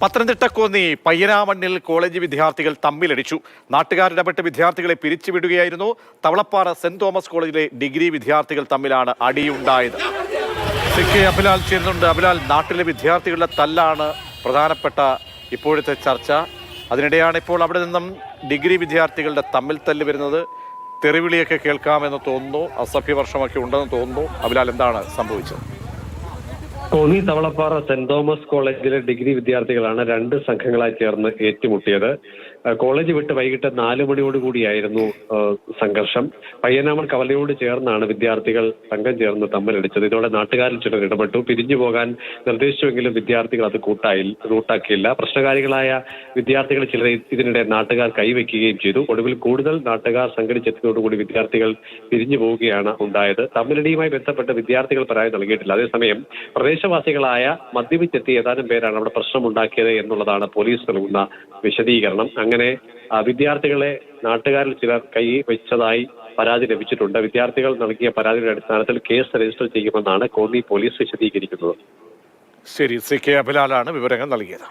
Pathanamthitta Konni പയ്യനാമണ്ണിൽ college വിദ്യാർത്ഥികൾ തമ്മിലടിച്ചു. നാട്ടുകാരിടപെട്ട് വിദ്യാർത്ഥികളെ പിരിച്ചുവിടുകയായിരുന്നു. തവളപ്പാറ സെന്റ് തോമസ് കോളേജിലെ ഡിഗ്രി വിദ്യാർത്ഥികൾ തമ്മിലാണ് അടിയുണ്ടായത്. സി കെ അഭിലാൽ ചേരുന്നുണ്ട്. അഭിലാൽ നാട്ടിലെ വിദ്യാർത്ഥികളുടെ തല്ലാണ് പ്രധാനപ്പെട്ട ഇപ്പോഴത്തെ ചർച്ച. അതിനിടെയാണ് ഇപ്പോൾ അവിടെ നിന്നും ഡിഗ്രി വിദ്യാർത്ഥികളുടെ തമ്മിൽ തല്ല് വരുന്നത്. തെറിവിളിയൊക്കെ കേൾക്കാമെന്ന് തോന്നുന്നു. അസഭ്യവർഷമൊക്കെ ഉണ്ടെന്ന് തോന്നുന്നു. അഭിലാൽ എന്താണ് സംഭവിച്ചത്? കോന്നി തവളപ്പാറ സെന്റ് തോമസ് കോളേജിലെ ഡിഗ്രി വിദ്യാർത്ഥികളാണ് രണ്ട് സംഘങ്ങളായി ചേർന്ന് ഏറ്റുമുട്ടിയത്. കോളേജ് വിട്ട് വൈകിട്ട് നാല് മണിയോട് കൂടിയായിരുന്നു സംഘർഷം. പയ്യനാമൽ കവലയോട് ചേർന്നാണ് വിദ്യാർത്ഥികൾ സംഘം ചേർന്ന് തമ്മിലടിച്ചത്. ഇതോടെ നാട്ടുകാരിൽ ചിലർ ഇടപെട്ടു. പിരിഞ്ഞു പോകാൻ നിർദ്ദേശിച്ചുവെങ്കിലും വിദ്യാർത്ഥികൾ അത് കൂട്ടായി റൂട്ടാക്കിയില്ല. പ്രശ്നകാരികളായ വിദ്യാർത്ഥികൾ ചിലർ ഇതിനിടെ നാട്ടുകാർ കൈവയ്ക്കുകയും ചെയ്തു. ഒടുവിൽ കൂടുതൽ നാട്ടുകാർ സംഘടിച്ചെത്തിയതോടുകൂടി വിദ്യാർത്ഥികൾ പിരിഞ്ഞു പോവുകയാണ് ഉണ്ടായത്. തമ്മിലടിയുമായി ബന്ധപ്പെട്ട് വിദ്യാർത്ഥികൾ പരാതി നൽകിയിട്ടില്ല. അതേസമയം പ്രദേശവാസികളായ മദ്യപിച്ചെത്തിയ ഏതാനും പേരാണ് അവിടെ പ്രശ്നമുണ്ടാക്കിയത് എന്നുള്ളതാണ് പോലീസ് നൽകുന്ന വിശദീകരണം. അങ്ങനെ വിദ്യാർത്ഥികളെ നാട്ടുകാരിൽ ചിലർ കൈ വെച്ചതായി പരാതി ലഭിച്ചിട്ടുണ്ട്. വിദ്യാർത്ഥികൾ നൽകിയ പരാതിയുടെ അടിസ്ഥാനത്തിൽ കേസ് രജിസ്റ്റർ ചെയ്യുമെന്നാണ് കോന്നി പോലീസ് വിശദീകരിക്കുന്നത്. ശരി സി കെ അഭിലാലാണ് വിവരങ്ങൾ നൽകിയത്.